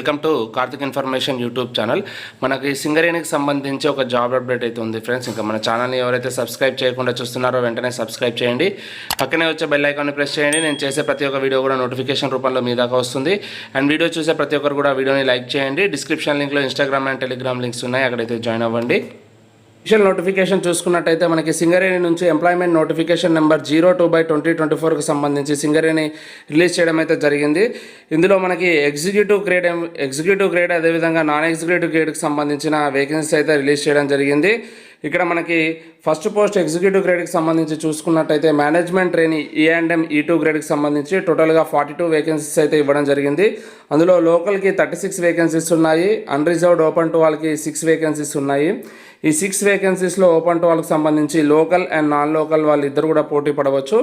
Welcome to Karthik information YouTube channel. మనకి సింగరేణికి సంబంధించి ఒక జాబ్ అప్డేట్ అయితే ఉంది ఫ్రెండ్స్. ఇంకా మన ఛానల్ని ఎవరైతే సబ్స్క్రైబ్ చేయకుండా చూస్తున్నారో వెంటనే సబ్స్క్రైబ్ చేయండి. పక్కనే వచ్చే బెల్ ఐకాన్ని ప్రెస్ చేయండి. నేను చేసే ప్రతి ఒక్క వీడియో కూడా నోటిఫికేషన్ రూపంలో మీ దాకా వస్తుంది. అండ్ వీడియో చూసే ప్రతి ఒక్కరు కూడా వీడియోని లైక్ చేయండి. డిస్క్రిప్షన్ లింక్లో ఇన్స్టాగ్రామ్ అండ్ టెలిగ్రామ్ లింక్స్ ఉన్నాయి. అక్కడైతే జాయిన్ అవ్వండి. మిషన్ నోటిఫికేషన్ చూసుకున్నట్టయితే మనకి సింగరేణి నుంచి employment notification number zero two by twenty twenty ఫోర్కి సంబంధించి సింగరేణి రిలీజ్ చేయడం అయితే జరిగింది. ఇందులో మనకి ఎగ్జిక్యూటివ్ గ్రేడ్ ఎగ్జిక్యూటివ్ గ్రేడ్ అదేవిధంగా నాన్ ఎగ్జిక్యూటివ్ గ్రేడ్కి సంబంధించిన వేకెన్సీ అయితే రిలీజ్ చేయడం జరిగింది. ఇక్కడ మనకి ఫస్ట్ పోస్ట్ ఎగ్జిక్యూటివ్ గ్రేడ్కి సంబంధించి చూసుకున్నట్టయితే management training E and M E two గ్రేడ్కి సంబంధించి టోటల్గా ఫార్టీ టూ వేకెన్సీస్ అయితే ఇవ్వడం జరిగింది. అందులో లోకల్కి థర్టీ సిక్స్ వేకెన్సీస్ ఉన్నాయి. అన్రిజర్వ్డ్ ఓపెన్ టు వాళ్ళకి సిక్స్ వేకెన్సీస్ ఉన్నాయి. ఈ సిక్స్ వేకెన్సీస్లో ఓపెన్ టు వాళ్ళకి సంబంధించి లోకల్ అండ్ నాన్ లోకల్ వాళ్ళు ఇద్దరు కూడా పోటీ పడవచ్చు.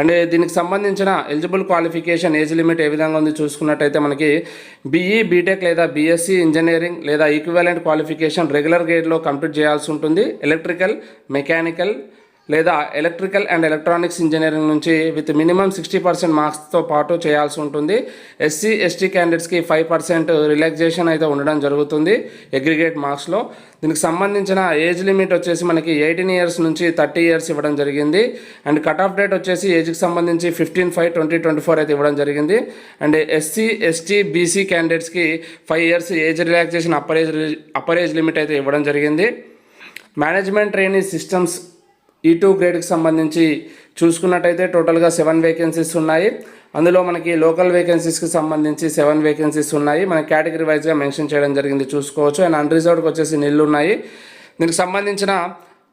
అండ్ దీనికి సంబంధించిన ఎలిజిబుల్ క్వాలిఫికేషన్ ఏజ్ లిమిట్ ఏ విధంగా ఉంది చూసుకున్నట్టయితే మనకి బీఈ బీటెక్ లేదా బీఎస్సీ ఇంజనీరింగ్ లేదా ఈక్వివలెంట్ క్వాలిఫికేషన్ రెగ్యులర్ గ్రేడ్లో కంప్లీట్ చేయాల్సి ఉంటుంది. ఎలక్ట్రికల్ మెకానికల్ లేదా ఎలక్ట్రికల్ అండ్ ఎలక్ట్రానిక్స్ ఇంజనీరింగ్ నుంచి విత్ మినిమం సిక్స్టీ పర్సెంట్ మార్క్స్తో పాటు చేయాల్సి ఉంటుంది. ఎస్సీ ఎస్టీ క్యాండిడేట్స్కి ఫైవ్ పర్సెంట్ రిలాక్సేషన్ అయితే ఉండడం జరుగుతుంది అగ్రిగేట్ మార్క్స్లో దీనికి సంబంధించిన ఏజ్ లిమిట్ వచ్చేసి మనకి ఎయిటీన్ ఇయర్స్ నుంచి థర్టీ ఇయర్స్ ఇవ్వడం జరిగింది. అండ్ కట్ ఆఫ్ డేట్ వచ్చేసి ఏజ్కి సంబంధించి fifteen five twenty twenty four అయితే ఇవ్వడం జరిగింది. అండ్ ఎస్సీ ఎస్టీ బీసీ క్యాండిడేట్స్కి five years age relaxation upper age upper age limit అయితే ఇవ్వడం జరిగింది. Management training systems E two గ్రేడ్కి సంబంధించి చూసుకున్నట్టయితే టోటల్గా సెవెన్ వేకెన్సీస్ ఉన్నాయి. అందులో మనకి లోకల్ వేకెన్సీస్కి సంబంధించి సెవెన్ వేకెన్సీస్ ఉన్నాయి. మన కేటగిరీ వైజ్గా మెన్షన్ చేయడం జరిగింది చూసుకోవచ్చు. అండ్ అన్రిజర్వ్డ్కి వచ్చేసి నీళ్ళు ఉన్నాయి దీనికి సంబంధించిన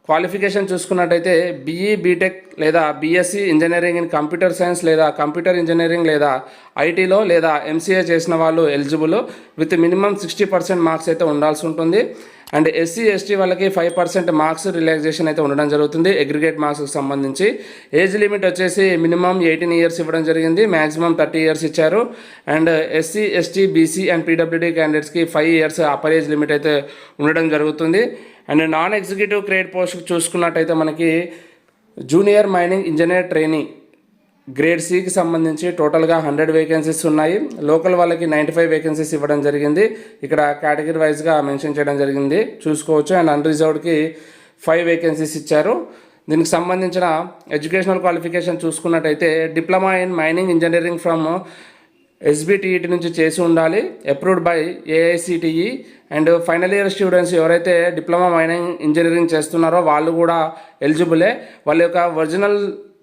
క్వాలిఫికేషన్ చూసుకున్నట్టయితే బీఈ బీటెక్ లేదా BSc engineering in computer science లేదా కంప్యూటర్ ఇంజనీరింగ్ లేదా ఐటీలో లేదా ఎంసీఏ చేసిన వాళ్ళు eligible with minimum sixty percent marks అయితే ఉండాల్సి ఉంటుంది. అండ్ ఎస్సీ ఎస్టీ వాళ్ళకి ఫైవ్ పర్సెంట్ మార్క్స్ రిలాక్సేషన్ అయితే ఉండడం జరుగుతుంది. అగ్రిగేట్ మార్క్స్కి సంబంధించి. ఏజ్ లిమిట్ వచ్చేసి మినిమం ఎయిటీన్ ఇయర్స్ ఇవ్వడం జరిగింది. మ్యాక్సిమం థర్టీ ఇయర్స్ ఇచ్చారు. And SC ST BC and PWD క్యాండిడేట్స్కి five years upper age limit అయితే ఉండడం జరుగుతుంది. And non executive grade post చూసుకున్నట్టయితే మనకి junior mining engineer training grade సికి సంబంధించి టోటల్గా హండ్రెడ్ వేకెన్సీస్ ఉన్నాయి. లోకల్ వాళ్ళకి నైంటీ ఫైవ్ వేకెన్సీస్ ఇవ్వడం జరిగింది. ఇక్కడ కేటగిరీ వైజ్గా మెన్షన్ చేయడం జరిగింది. చూసుకోవచ్చు. అండ్ అన్రిజర్వ్డ్కి ఫైవ్ వేకెన్సీస్ ఇచ్చారు. దీనికి సంబంధించిన ఎడ్యుకేషనల్ క్వాలిఫికేషన్ చూసుకున్నట్టయితే diploma in mining engineering from SBTET నుంచి చేసి ఉండాలి approved by AICTE and final year students ఎవరైతే డిప్లొమా మైనింగ్ ఇంజనీరింగ్ చేస్తున్నారో వాళ్ళు కూడా ఎలిజిబులే వాళ్ళ యొక్క ఒరిజినల్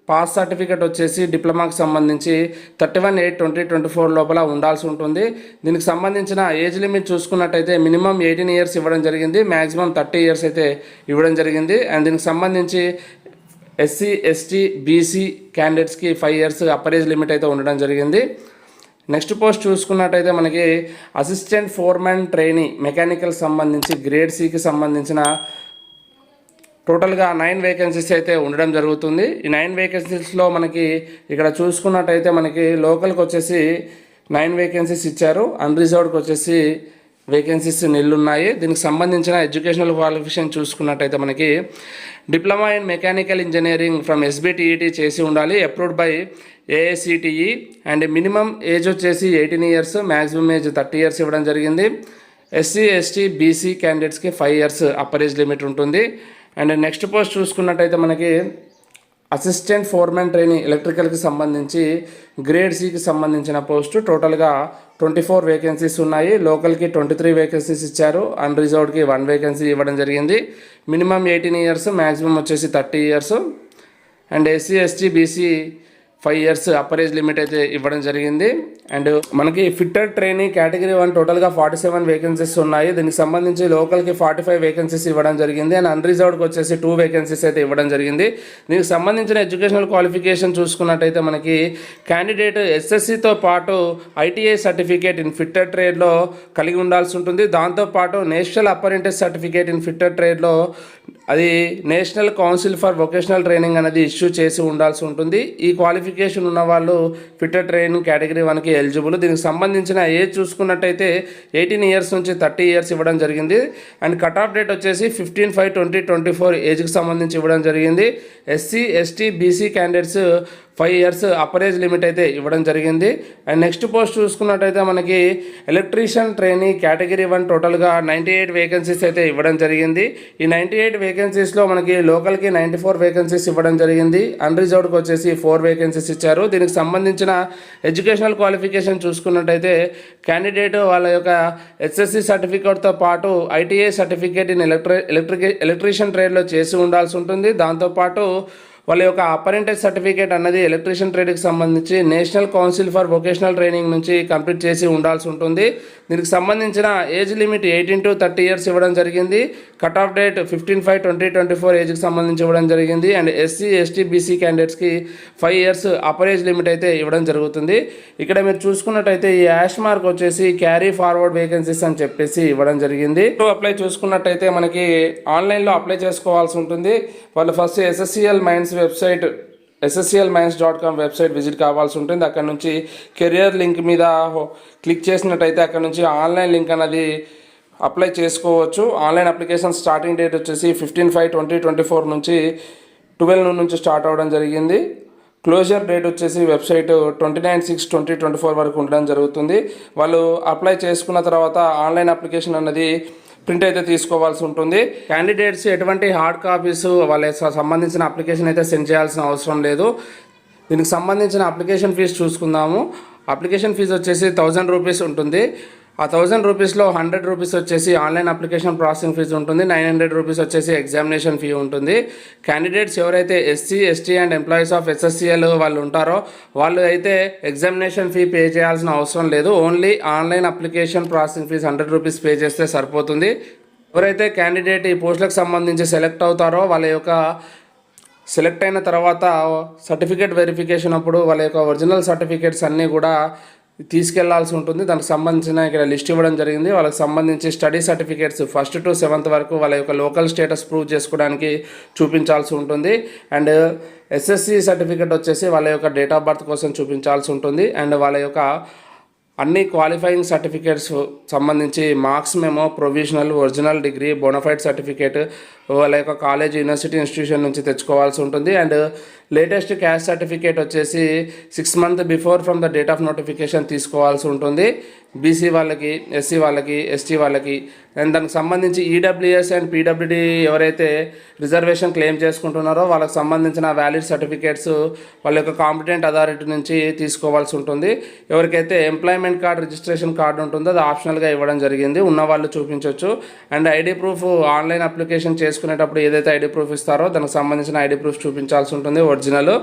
పాస్ సర్టిఫికేట్ వచ్చేసి డిప్లొమాకి సంబంధించి thirty one eight twenty twenty four లోపల ఉండాల్సి ఉంటుంది. దీనికి సంబంధించిన ఏజ్ లిమిట్ చూసుకున్నట్టయితే మినిమం ఎయిటీన్ ఇయర్స్ ఇవ్వడం జరిగింది. మ్యాక్సిమం థర్టీ ఇయర్స్ అయితే ఇవ్వడం జరిగింది. అండ్ దీనికి సంబంధించి ఎస్సీ ఎస్టీ బీసీ క్యాండిడేట్స్కి five years upper age limit అయితే ఉండడం జరిగింది. నెక్స్ట్ పోస్ట్ చూసుకున్నట్టయితే మనకి అసిస్టెంట్ ఫోర్మెన్ ట్రైనీ మెకానికల్ సంబంధించి గ్రేడ్ సికి సంబంధించిన టోటల్గా నైన్ వేకెన్సీస్ అయితే ఉండడం జరుగుతుంది. ఈ నైన్ వేకెన్సీస్లో మనకి ఇక్కడ చూసుకున్నట్టయితే మనకి లోకల్కి వచ్చేసి నైన్ వేకెన్సీస్ ఇచ్చారు. అన్రిజర్వ్డ్కి వచ్చేసి వేకెన్సీస్ నిల్లున్నాయి. దీనికి సంబంధించిన ఎడ్యుకేషనల్ క్వాలిఫికేషన్ చూసుకున్నట్టయితే మనకి diploma in mechanical engineering from SBTET చేసి ఉండాలి. Approved by AICTE and minimum age వచ్చేసి eighteen years maximum age thirty years ఇవ్వడం జరిగింది. ఎస్సీ ఎస్టీ బీసీ క్యాండిడేట్స్కి five years upper age limit ఉంటుంది. అండ్ నెక్స్ట్ పోస్ట్ చూసుకున్నట్టయితే మనకి అసిస్టెంట్ ఫోర్మెన్ ట్రైనింగ్ ఎలక్ట్రికల్కి సంబంధించి గ్రేడ్ సికి సంబంధించిన పోస్టు టోటల్గా ట్వంటీ ఫోర్ వేకెన్సీస్ ఉన్నాయి. లోకల్కి ట్వంటీ త్రీ వేకెన్సీస్ ఇచ్చారు. అన్రిజర్వ్డ్కి వన్ వేకెన్సీ ఇవ్వడం జరిగింది. మినిమం ఎయిటీన్ ఇయర్స్ మ్యాక్సిమం వచ్చేసి thirty years and SC ST BC five years upper age limit అయితే ఇవ్వడం జరిగింది. అండ్ మనకి ఫిట్టర్ ట్రైనింగ్ కేటగిరీ వన్ టోటల్గా ఫార్టీ సెవెన్ వేకెన్సీస్ ఉన్నాయి. దీనికి సంబంధించి లోకల్కి ఫార్టీ ఫైవ్ వేకెన్సీస్ ఇవ్వడం జరిగింది. అండ్ అన్రిజర్వ్డ్కి వచ్చేసి టూ వేకెన్సీస్ అయితే ఇవ్వడం జరిగింది. దీనికి సంబంధించిన ఎడ్యుకేషనల్ క్వాలిఫికేషన్ చూసుకున్నట్టయితే మనకి క్యాండిడేట్ ఎస్ఎస్సితో పాటు ఐటీఐ సర్టిఫికేట్ ఇన్ ఫిట్టర్ ట్రేడ్లో కలిగి ఉండాల్సి ఉంటుంది. దాంతోపాటు national apprentice certificate in fitter ట్రేడ్లో అది national council for vocational training అనేది ఇష్యూ చేసి ఉండాల్సి ఉంటుంది. ఈ క్వాలిఫికేషన్ ఉన్న వాళ్ళు ఫిట్టర్ ట్రైనింగ్ కేటగిరీ వన్కి ఎలిజిబుల్. దీనికి సంబంధించిన ఏజ్ చూసుకున్నట్టయితే ఎయిటీన్ ఇయర్స్ నుంచి థర్టీ ఇయర్స్ ఇవ్వడం జరిగింది. అండ్ కట్ ఆఫ్ డేట్ వచ్చేసి fifteen five twenty twenty four ఏజ్కి సంబంధించి ఇవ్వడం జరిగింది. S C S T B C candidates five years upper age limit అయితే ఇవ్వడం జరిగింది. అండ్ నెక్స్ట్ పోస్ట్ చూసుకున్నట్టయితే మనకి ఎలక్ట్రీషియన్ ట్రైనింగ్ కేటగిరీ వన్ టోటల్గా నైంటీ ఎయిట్ వేకెన్సీస్ అయితే ఇవ్వడం జరిగింది. ఈ నైంటీ ఎయిట్ వేకెన్సీస్లో మనకి లోకల్కి నైంటీ ఫోర్ వేకెన్సీస్ ఇవ్వడం జరిగింది. అన్రిజర్వ్డ్కి వచ్చేసి ఫోర్ వేకెన్సీస్ ఇచ్చారు. దీనికి సంబంధించిన ఎడ్యుకేషనల్ క్వాలిఫికేషన్ చూసుకున్నట్టయితే క్యాండిడేట్ వాళ్ళ యొక్క ఎస్ఎస్సి సర్టిఫికేట్తో పాటు ఐటీఐ సర్టిఫికేట్ ఇన్ ఎలక్ట్రి ఎలక్ట్రిక్ ఎలక్ట్రీషియన్ ట్రేడ్లో చేసి ఉండాల్సి ఉంటుంది. దాంతోపాటు వాళ్ళ యొక్క అపరెంటెడ్ సర్టిఫికేట్ అన్నది ఎలక్ట్రీషియన్ ట్రేడ్కి సంబంధించి national council for vocational training నుంచి కంప్లీట్ చేసి ఉండాల్సి ఉంటుంది. దీనికి సంబంధించిన age limit eighteen to thirty years ఇవ్వడం జరిగింది. Cut off date fifteen five twenty twenty four ఏజ్కి సంబంధించి ఇవ్వడం జరిగింది. అండ్ ఎస్సీ ఎస్టీ బీసీ క్యాండిడేట్స్కి five years upper age limit అయితే ఇవ్వడం జరుగుతుంది. ఇక్కడ మీరు చూసుకున్నట్టయితే ఈ యాష్ మార్క్ వచ్చేసి క్యారీ ఫార్వర్డ్ వేకెన్సీస్ అని చెప్పేసి ఇవ్వడం జరిగింది. టు అప్లై చూసుకున్నట్టయితే మనకి ఆన్లైన్లో అప్లై చేసుకోవాల్సి ఉంటుంది. వాళ్ళు first SSCL mines website SSCL mines dot com website visit కావాల్సి ఉంటుంది అక్కడ నుంచి కెరియర్ లింక్ మీద క్లిక్ చేసినట్టయితే అక్కడ నుంచి ఆన్లైన్ లింక్ అన్నది అప్లై చేసుకోవచ్చు. ఆన్లైన్ అప్లికేషన్ స్టార్టింగ్ డేట్ వచ్చేసి fifteen five twenty twenty four నుంచి ట్వెల్వ్ నుంచి స్టార్ట్ అవ్వడం జరిగింది. క్లోజర్ డేట్ వచ్చేసి website twenty nine six twenty twenty four వరకు ఉండడం జరుగుతుంది. వాళ్ళు అప్లై చేసుకున్న తర్వాత ఆన్లైన్ అప్లికేషన్ అన్నది ప్రింట్ అయితే తీసుకోవాల్సి ఉంటుంది. క్యాండిడేట్స్ ఎటువంటి హార్డ్ కాపీస్ వాళ్ళ సంబంధించిన అప్లికేషన్ అయితే సెండ్ చేయాల్సిన అవసరం లేదు. దీనికి సంబంధించిన అప్లికేషన్ ఫీజు చూసుకుందాము. అప్లికేషన్ ఫీజు వచ్చేసి థౌజండ్ రూపీస్ ఉంటుంది. ఆ థౌజండ్ రూపీస్లో హండ్రెడ్ రూపీస్ వచ్చేసి ఆన్లైన్ అప్లికేషన్ ప్రాసెసింగ్ ఫీజు ఉంటుంది. నైన్ హండ్రెడ్ రూపీస్ వచ్చేసి ఎగ్జామినేషన్ ఫీ ఉంటుంది. క్యాండిడేట్స్ ఎవరైతే SC ST and employees of SSCL వాళ్ళు ఉంటారో వాళ్ళు అయితే ఎగ్జామినేషన్ ఫీ పే చేయాల్సిన అవసరం లేదు. Only online application processing fee hundred rupees pay చేస్తే సరిపోతుంది. ఎవరైతే క్యాండిడేట్ ఈ పోస్టులకు సంబంధించి సెలెక్ట్ అవుతారో వాళ్ళ యొక్క సెలెక్ట్ అయిన తర్వాత సర్టిఫికేట్ వెరిఫికేషన్ అప్పుడు వాళ్ళ యొక్క ఒరిజినల్ సర్టిఫికేట్స్ అన్నీ కూడా తీసుకెళ్ళాల్సి ఉంటుంది. దానికి సంబంధించిన ఇక్కడ లిస్ట్ ఇవ్వడం జరిగింది. వాళ్ళకి సంబంధించి study certificates first to seventh వరకు వాళ్ళ యొక్క లోకల్ స్టేటస్ ప్రూవ్ చేసుకోవడానికి చూపించాల్సి ఉంటుంది. అండ్ ఎస్ఎస్సి సర్టిఫికేట్ వచ్చేసి వాళ్ళ యొక్క డేట్ ఆఫ్ బర్త్ కోసం చూపించాల్సి ఉంటుంది. అండ్ వాళ్ళ యొక్క అన్ని క్వాలిఫైయింగ్ సర్టిఫికేట్స్ సంబంధించి marks memo provisional original degree bonafide certificate వాళ్ళ యొక్క కాలేజ్ యూనివర్సిటీ ఇన్స్టిట్యూషన్ నుంచి తెచ్చుకోవాల్సి ఉంటుంది. అండ్ లేటెస్ట్ క్యాష్ సర్టిఫికేట్ వచ్చేసి six month before from the date of notification తీసుకోవాల్సి ఉంటుంది. బీసీ వాళ్ళకి ఎస్సీ వాళ్ళకి ఎస్టీ వాళ్ళకి. అండ్ దానికి సంబంధించి ఈడబ్ల్యూఎస్ అండ్ పీడబ్ల్యూడి ఎవరైతే రిజర్వేషన్ క్లెయిమ్ చేసుకుంటున్నారో వాళ్ళకి సంబంధించిన వ్యాలిడ్ సర్టిఫికేట్స్ వాళ్ళ యొక్క కాంపిటెంట్ అథారిటీ నుంచి తీసుకోవాల్సి ఉంటుంది. ఎవరికైతే ఎంప్లాయ్మెంట్ కార్డ్ రిజిస్ట్రేషన్ కార్డు ఉంటుందో అది ఆప్షనల్గా ఇవ్వడం జరిగింది. ఉన్న వాళ్ళు చూపించవచ్చు and ID proof online application చేసుకునేటప్పుడు ఏదైతే ఐడి ప్రూఫ్ ఇస్తారో దానికి సంబంధించిన ఐడి ప్రూఫ్ చూపించాల్సి ఉంటుంది ఒరిజినల్.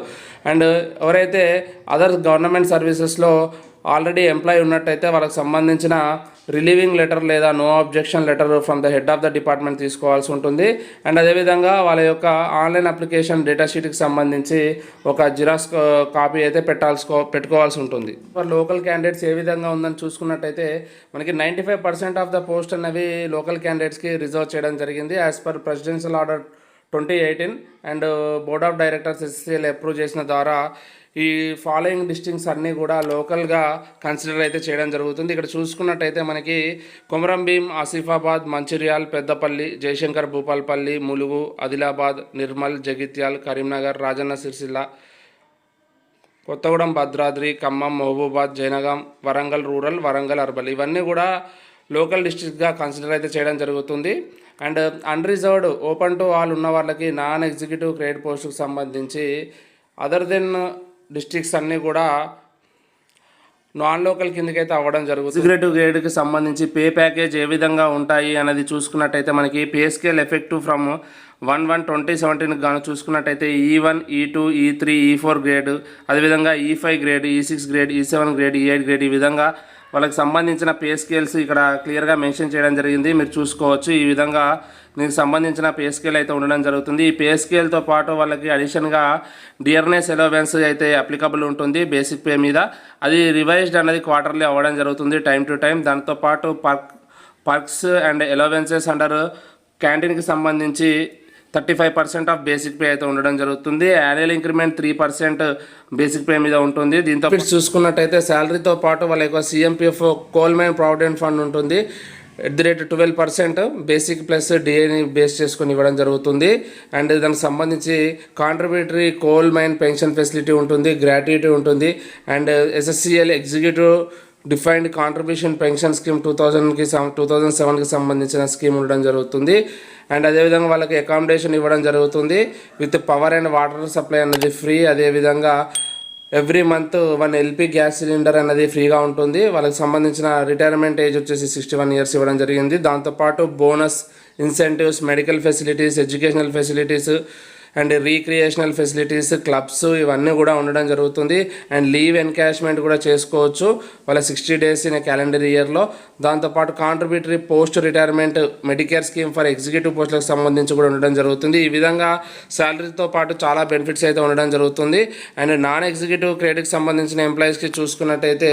అండ్ ఎవరైతే అదర్ గవర్నమెంట్ సర్వీసెస్లో ఆల్రెడీ ఎంప్లాయీ ఉన్నట్టయితే వాళ్ళకి సంబంధించిన రిలీవింగ్ లెటర్ లేదా no objection letter from the head of the department తీసుకోవాల్సి ఉంటుంది. అండ్ అదేవిధంగా వాళ్ళ యొక్క ఆన్లైన్ అప్లికేషన్ డేటా షీట్కి సంబంధించి ఒక జిరాక్స్ కాపీ అయితే పెట్టాల్సి పెట్టుకోవాల్సి ఉంటుంది. ఫర్ లోకల్ క్యాండిడేట్స్ ఏ విధంగా ఉందని చూసుకున్నట్టయితే మనకి ninety five percent of the post అనేవి లోకల్ క్యాండిడేట్స్కి రిజర్వ్ చేయడం జరిగింది. As per presidential order twenty eighteen and board of directors SCL approve చేసిన ద్వారా ఈ ఫాలోయింగ్ డిస్టింగ్స్ అన్నీ కూడా లోకల్గా కన్సిడర్ అయితే చేయడం జరుగుతుంది. ఇక్కడ చూసుకున్నట్టయితే మనకి కొమరం భీం ఆసిఫాబాద్ మంచిర్యాల్ పెద్దపల్లి జయశంకర్ భూపాల్పల్లి ములుగు ఆదిలాబాద్ నిర్మల్ జగిత్యాల్ కరీంనగర్ రాజన్న సిరిసిల్ల కొత్తగూడెం భద్రాద్రి ఖమ్మం మహబూబాద్ జయనగం వరంగల్ రూరల్ వరంగల్ అర్బల్. ఇవన్నీ కూడా లోకల్ డిస్ట్రిక్ట్గా కన్సిడర్ అయితే చేయడం జరుగుతుంది. And unreserved open to all ఉన్న వాళ్ళకి నాన్ ఎగ్జిక్యూటివ్ గ్రేడ్ పోస్టుకు సంబంధించి అదర్ దెన్ డిస్ట్రిక్ట్స్ అన్నీ కూడా నాన్ లోకల్ కిందకైతే అవ్వడం జరుగుతుంది. ఎగ్జిక్యూటివ్ గ్రేడ్కి సంబంధించి పే ప్యాకేజ్ ఏ విధంగా ఉంటాయి అనేది చూసుకున్నట్టయితే మనకి pay scale effective from one one twenty సెవెంటీన్కి గాను చూసుకున్నట్టయితే ఈ వన్ ఈ టూ ఈ త్రీ ఈ ఫోర్ గ్రేడ్ అదేవిధంగా E five grade E six grade E seven grade E eight grade ఈ విధంగా వాళ్ళకి సంబంధించిన పే స్కేల్స్ ఇక్కడ క్లియర్గా మెన్షన్ చేయడం జరిగింది. మీరు చూసుకోవచ్చు. ఈ విధంగా దీనికి సంబంధించిన పే స్కేల్ అయితే ఉండడం జరుగుతుంది. ఈ పే స్కేల్తో పాటు వాళ్ళకి అడిషన్గా డియర్నెస్ ఎలవెన్స్ అయితే అప్లికబుల్ ఉంటుంది బేసిక్ పే మీద. అది రివైజ్డ్ అనేది క్వార్టర్లీ అవ్వడం జరుగుతుంది టైం టు టైం. దాంతోపాటు perk perks and allowances under క్యాంటీన్కి సంబంధించి thirty five percent of basic pay అయితే ఉండడం జరుగుతుంది. Annual increment three percent basic pay మీద ఉంటుంది. దీంతో చూసుకున్నట్టయితే శాలరీతో పాటు వాళ్ళ యొక్క CMPF coal mine provident fund ఉంటుంది. At the rate twelve percent basic plus డిఏని base చేసుకొని ఇవ్వడం జరుగుతుంది. అండ్ దానికి సంబంధించి contributory coal mine pension facility ఉంటుంది గ్రాట్యుటీ ఉంటుంది. And SSCL executive defined contribution pension scheme two థౌజండ్కి టూ థౌజండ్ సెవెన్కి సంబంధించిన స్కీమ్ ఉండడం జరుగుతుంది. అండ్ అదేవిధంగా వాళ్ళకి అకామిడేషన్ ఇవ్వడం జరుగుతుంది. With power and water supply అనేది ఫ్రీ అదేవిధంగా every month one LP gas cylinder అనేది ఫ్రీగా ఉంటుంది. వాళ్ళకి సంబంధించిన రిటైర్మెంట్ ఏజ్ వచ్చేసి సిక్స్టీ వన్ ఇయర్స్ ఇవ్వడం జరిగింది. దాంతోపాటు bonus incentives medical facilities educational facilities and recreational facilities clubs ఇవన్నీ కూడా ఉండడం జరుగుతుంది. అండ్ లీవ్ ఎన్కాష్మెంట్ కూడా చేసుకోవచ్చు. వాళ్ళ సిక్స్టీ డేస్ ఇన్ క్యాలెండర్ ఇయర్లో దాంతోపాటు contributory post retirement medicare scheme for executive పోస్టులకు సంబంధించి కూడా ఉండడం జరుగుతుంది. ఈ విధంగా శాలరీతో పాటు చాలా బెనిఫిట్స్ అయితే ఉండడం జరుగుతుంది. అండ్ నాన్ ఎగ్జిక్యూటివ్ గ్రేడ్కి సంబంధించిన ఎంప్లాయీస్కి చూసుకున్నట్టయితే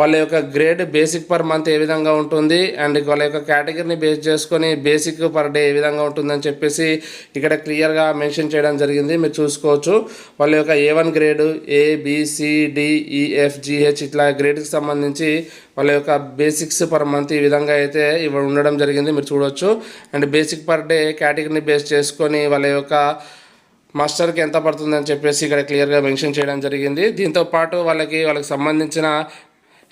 వాళ్ళ యొక్క గ్రేడ్ బేసిక్ పర్ మంత్ ఏ విధంగా ఉంటుంది? అండ్ వాళ్ళ యొక్క కేటగిరీని బేస్ చేసుకొని బేసిక్ పర్ డే ఏ విధంగా ఉంటుందని చెప్పేసి ఇక్కడ క్లియర్గా మెన్షన్ చేయడం జరిగింది. మీరు చూసుకోవచ్చు. వాళ్ళ యొక్క A one grade A BCDEF GH ఇట్లా గ్రేడ్కి సంబంధించి వాళ్ళ యొక్క బేసిక్స్ పర్ మంత్ ఈ విధంగా అయితే ఇవి ఉండడం జరిగింది. మీరు చూడవచ్చు అండ్ బేసిక్ పర్ డే కేటగిరీని బేస్ చేసుకొని వాళ్ళ యొక్క మాస్టర్కి ఎంత పడుతుందని చెప్పేసి ఇక్కడ క్లియర్గా మెన్షన్ చేయడం జరిగింది. దీంతో పాటు వాళ్ళకి వాళ్ళకి సంబంధించిన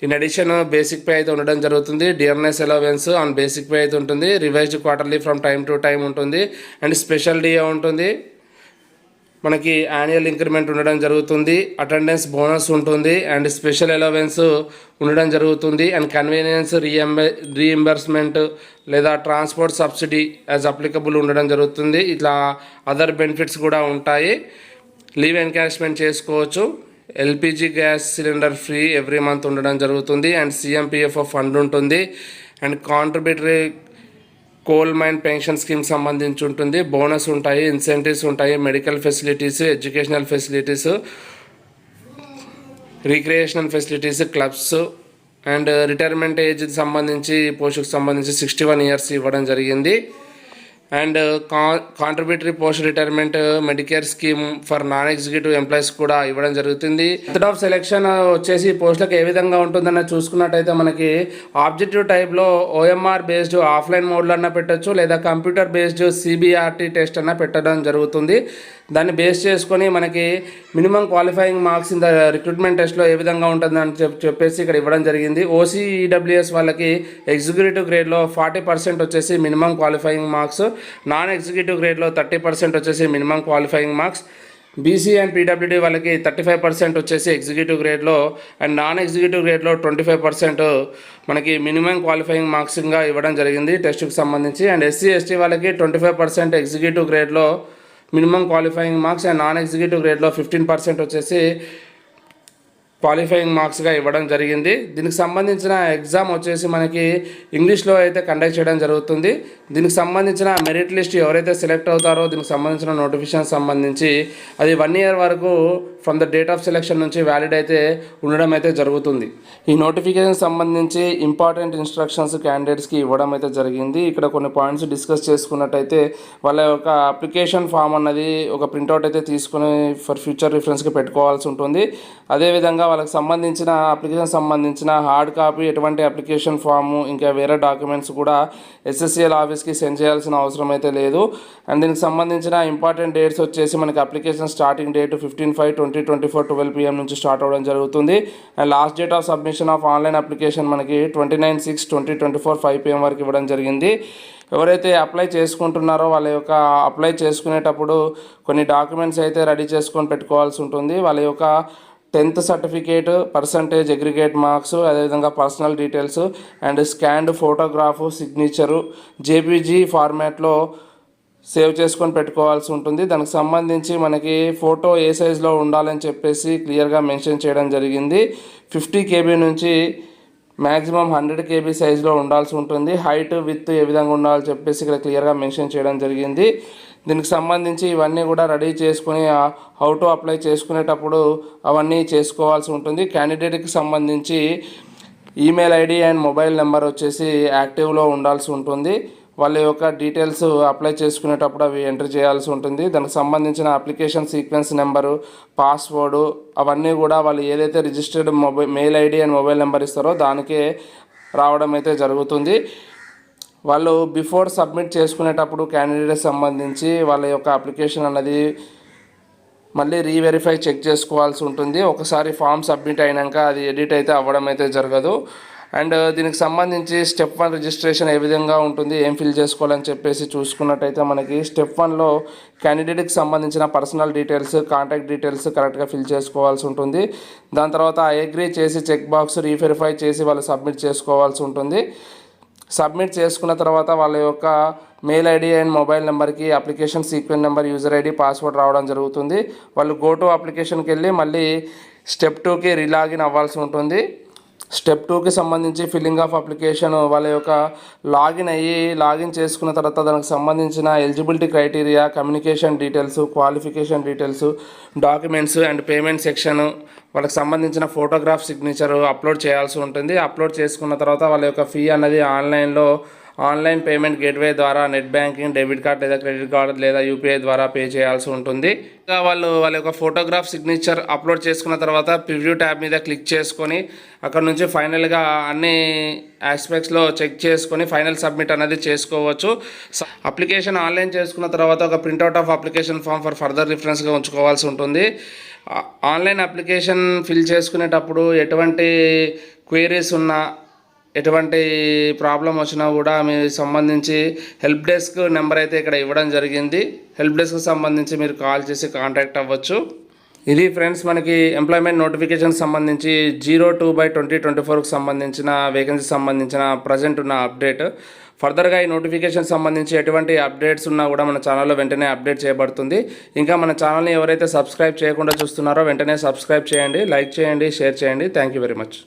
ఇన్ అడిషన్ బేసిక్ పే అయితే ఉండడం జరుగుతుంది. Dearness allowance on basic pay అయితే ఉంటుంది. Revised quarterly from time to time ఉంటుంది. అండ్ స్పెషల్ డిఏ ఉంటుంది. మనకి యాన్యువల్ ఇంక్రిమెంట్ ఉండడం జరుగుతుంది అటెండెన్స్ బోనస్ ఉంటుంది అండ్ స్పెషల్ అలవెన్స్ ఉండడం జరుగుతుంది అండ్ కన్వీనియన్స్ రీఎంబ రీఎంబర్స్మెంట్ లేదా ట్రాన్స్పోర్ట్ సబ్సిడీ యాజ్ అప్లికబుల్ ఉండడం జరుగుతుంది. ఇట్లా అదర్ బెనిఫిట్స్ కూడా ఉంటాయి. లీవ్ ఎన్కాష్మెంట్ చేసుకోవచ్చు. LPG gas cylinder free every month ఉండడం జరుగుతుంది అండ్ సిఎంపిఎఫ్ఓ ఫండ్ ఉంటుంది. And contributory coal mine pension scheme సంబంధించి ఉంటుంది. బోనస్ ఉంటాయి ఇన్సెంటివ్స్ ఉంటాయి medical facilities educational facilities recreational facilities clubs and retirement age సంబంధించి పోస్టుకు సంబంధించి సిక్స్టీ వన్ ఇయర్స్ ఇవ్వడం జరిగింది. అండ్ కా contributory post retirement medicare scheme for non executive employees కూడా ఇవ్వడం జరుగుతుంది. మెథడ్ ఆఫ్ సెలెక్షన్ వచ్చేసి పోస్టులకు ఏ విధంగా ఉంటుందన్న చూసుకున్నట్టయితే మనకి ఆబ్జెక్టివ్ టైప్లో ఓఎంఆర్ బేస్డ్ ఆఫ్లైన్ మోడ్లో అన్న పెట్టచ్చు లేదా కంప్యూటర్ బేస్డ్ సిబిఆర్టీ టెస్ట్ అన్న పెట్టడం జరుగుతుంది. దాన్ని బేస్ చేసుకొని మనకి minimum qualifying marks in the recruitment టెస్ట్లో ఏ విధంగా ఉంటుందని చెప్పి చెప్పేసి ఇక్కడ ఇవ్వడం జరిగింది. ఓసీఈడబ్ల్యూఎస్ వాళ్ళకి ఎగ్జిక్యూటివ్ గ్రేడ్లో ఫార్టీ పర్సెంట్ వచ్చేసి minimum qualifying marks non executive గ్రేడ్లో thirty percent వచ్చేసి minimum qualifying marks. BC and PWD వాళ్ళకి థర్టీ ఫైవ్ పర్సెంట్ వచ్చేసి ఎగ్జిక్యూటివ్ గ్రేడ్లో అండ్ నాన్ ఎగ్జిక్యూటివ్ గ్రేడ్లో ట్వంటీ ఫైవ్ పర్సెంట్ మనకి మినిమం క్వాలిఫైయింగ్ మార్క్స్గా ఇవ్వడం జరిగింది టెస్ట్కి సంబంధించి. అండ్ ఎస్సీ ఎస్టీ వాళ్ళకి twenty five percent executive గ్రేడ్లో minimum qualifying marks and non executive గ్రేడ్లో fifteen percent వచ్చేసి క్వాలిఫైయింగ్ మార్క్స్గా ఇవ్వడం జరిగింది. దీనికి సంబంధించిన ఎగ్జామ్ వచ్చేసి మనకి ఇంగ్లీష్లో అయితే కండక్ట్ చేయడం జరుగుతుంది. దీనికి సంబంధించిన మెరిట్ లిస్ట్ ఎవరైతే సెలెక్ట్ అవుతారో దీనికి సంబంధించిన నోటిఫికేషన్ సంబంధించి అది వన్ ఇయర్ వరకు from the date of selection నుంచి వ్యాలిడ్ అయితే ఉండడం అయితే జరుగుతుంది. ఈ నోటిఫికేషన్ సంబంధించి ఇంపార్టెంట్ ఇన్స్ట్రక్షన్స్ క్యాండిడేట్స్కి ఇవ్వడం అయితే జరిగింది. ఇక్కడ కొన్ని పాయింట్స్ డిస్కస్ చేసుకున్నట్టయితే వాళ్ళ యొక్క అప్లికేషన్ ఫామ్ అన్నది ఒక ప్రింట్అవుట్ అయితే తీసుకుని ఫర్ ఫ్యూచర్ రిఫరెన్స్కి పెట్టుకోవాల్సి ఉంటుంది. అదేవిధంగా వాళ్ళకి సంబంధించిన అప్లికేషన్ సంబంధించిన హార్డ్ కాపీ ఎటువంటి అప్లికేషన్ ఫాము ఇంకా వేరే డాక్యుమెంట్స్ కూడా ఎస్ఎస్సిఎల్ ఆఫీస్కి సెండ్ చేయాల్సిన అవసరం అయితే లేదు. అండ్ దీనికి సంబంధించిన ఇంపార్టెంట్ డేట్స్ వచ్చేసి మనకి application starting date fifteen five twenty twenty four twelve PM నుంచి స్టార్ట్ అవ్వడం జరుగుతుంది. And last date of submission of online application మనకి twenty nine six twenty twenty four five PM వరకు ఇవ్వడం జరిగింది. ఎవరైతే అప్లై చేసుకుంటున్నారో వాళ్ళ యొక్క అప్లై చేసుకునేటప్పుడు కొన్ని డాక్యుమెంట్స్ అయితే రెడీ చేసుకొని పెట్టుకోవాల్సి ఉంటుంది. వాళ్ళ యొక్క tenth certificate percentage aggregate marks అదేవిధంగా personal details and scanned photograph signature JPG ఫార్మాట్లో సేవ్ చేసుకొని పెట్టుకోవాల్సి ఉంటుంది. దానికి సంబంధించి మనకి ఫోటో ఏ సైజులో ఉండాలని చెప్పేసి క్లియర్గా మెన్షన్ చేయడం జరిగింది. ఫిఫ్టీ కేబీ నుంచి మ్యాక్సిమం హండ్రెడ్ కేబీ సైజులో ఉండాల్సి ఉంటుంది. హైట్ విత్ ఏ విధంగా ఉండాలో చెప్పేసి ఇక్కడ క్లియర్గా మెన్షన్ చేయడం జరిగింది. దీనికి సంబంధించి ఇవన్నీ కూడా రెడీ చేసుకుని హౌ టు అప్లై చేసుకునేటప్పుడు అవన్నీ చేసుకోవాల్సి ఉంటుంది. క్యాండిడేట్కి సంబంధించి email ID and mobile number వచ్చేసి యాక్టివ్లో ఉండాల్సి ఉంటుంది. వాళ్ళ యొక్క డీటెయిల్స్ అప్లై చేసుకునేటప్పుడు అవి ఎంటర్ చేయాల్సి ఉంటుంది. దానికి సంబంధించిన అప్లికేషన్ సీక్వెన్స్ నెంబరు పాస్వర్డు అవన్నీ కూడా వాళ్ళు ఏదైతే registered mobile mail ID and mobile number ఇస్తారో దానికే రావడం అయితే జరుగుతుంది. వాళ్ళు బిఫోర్ సబ్మిట్ చేసుకునేటప్పుడు క్యాండిడేట్ సంబంధించి వాళ్ళ యొక్క అప్లికేషన్ అన్నది మళ్ళీ రీవెరిఫై చెక్ చేసుకోవాల్సి ఉంటుంది. ఒకసారి ఫామ్ సబ్మిట్ అయినాక అది ఎడిట్ అయితే అవ్వడం అయితే జరగదు. అండ్ దీనికి సంబంధించి స్టెప్ వన్ రిజిస్ట్రేషన్ ఏ విధంగా ఉంటుంది ఏం ఫిల్ చేసుకోవాలని చెప్పేసి చూసుకున్నట్టయితే మనకి స్టెప్ వన్లో క్యాండిడేట్కి సంబంధించిన పర్సనల్ డీటెయిల్స్ కాంటాక్ట్ డీటెయిల్స్ కరెక్ట్గా ఫిల్ చేసుకోవాల్సి ఉంటుంది. దాని తర్వాత అగ్రీ చేసి చెక్ బాక్స్ రీవెరిఫై చేసి వాళ్ళు సబ్మిట్ చేసుకోవాల్సి ఉంటుంది. సబ్మిట్ చేసుకున్న తర్వాత వాళ్ళ యొక్క మెయిల్ ఐడి అండ్ మొబైల్ నెంబర్కి application sequence number user ID password రావడం జరుగుతుంది. వాళ్ళు గో టు అప్లికేషన్కి వెళ్ళి మళ్ళీ స్టెప్ టూకి రిలాగిన్ అవ్వాల్సి ఉంటుంది. స్టెప్ టూకి సంబంధించి ఫిల్లింగ్ ఆఫ్ అప్లికేషన్ వాళ్ళ యొక్క లాగిన్ అయ్యి లాగిన్ చేసుకున్న తర్వాత దానికి సంబంధించిన eligibility criteria communication details qualification details documents and payment section వాళ్ళకి సంబంధించిన ఫోటోగ్రాఫ్ సిగ్నేచర్ అప్లోడ్ చేయాల్సి ఉంటుంది. అప్లోడ్ చేసుకున్న తర్వాత వాళ్ళ యొక్క ఫీ అన్నది ఆన్లైన్లో ఆన్లైన్ పేమెంట్ గేట్వే ద్వారా నెట్ బ్యాంకింగ్ డెబిట్ కార్డ్ లేదా క్రెడిట్ కార్డ్ లేదా యూపీఐ ద్వారా పే చేయాల్సి ఉంటుంది. ఇంకా వాళ్ళు వాళ్ళ యొక్క ఫోటోగ్రాఫ్ సిగ్నేచర్ అప్లోడ్ చేసుకున్న తర్వాత ప్రివ్యూ ట్యాబ్ మీద క్లిక్ చేసుకొని అక్కడ నుంచి ఫైనల్గా అన్ని ఆస్పెక్ట్స్లో చెక్ చేసుకొని ఫైనల్ సబ్మిట్ అనేది చేసుకోవచ్చు. అప్లికేషన్ ఆన్లైన్ చేసుకున్న తర్వాత ఒక printout of application form for further రిఫరెన్స్గా ఉంచుకోవాల్సి ఉంటుంది. ఆన్లైన్ అప్లికేషన్ ఫిల్ చేసుకునేటప్పుడు ఎటువంటి క్వైరీస్ ఉన్నా ఎటువంటి ప్రాబ్లం వచ్చినా కూడా మీ సంబంధించి హెల్ప్ డెస్క్ నెంబర్ అయితే ఇక్కడ ఇవ్వడం జరిగింది. హెల్ప్ డెస్క్ సంబంధించి మీరు కాల్ చేసి కాంటాక్ట్ అవ్వచ్చు. ఇది ఫ్రెండ్స్ మనకి ఎంప్లాయ్మెంట్ నోటిఫికేషన్ సంబంధించి zero two by twenty twenty ఫోర్కి సంబంధించిన వేకెన్సీ సంబంధించిన ప్రజెంట్ ఉన్న అప్డేట్ ఫర్దర్గా ఈ నోటిఫికేషన్ సంబంధించి ఎటువంటి అప్డేట్స్ ఉన్నా కూడా మన ఛానల్లో వెంటనే అప్డేట్ చేయబడుతుంది. ఇంకా మన ఛానల్ని ఎవరైతే సబ్స్క్రైబ్ చేయకుండా చూస్తున్నారో వెంటనే సబ్స్క్రైబ్ చేయండి లైక్ చేయండి షేర్ చేయండి. Thank you very much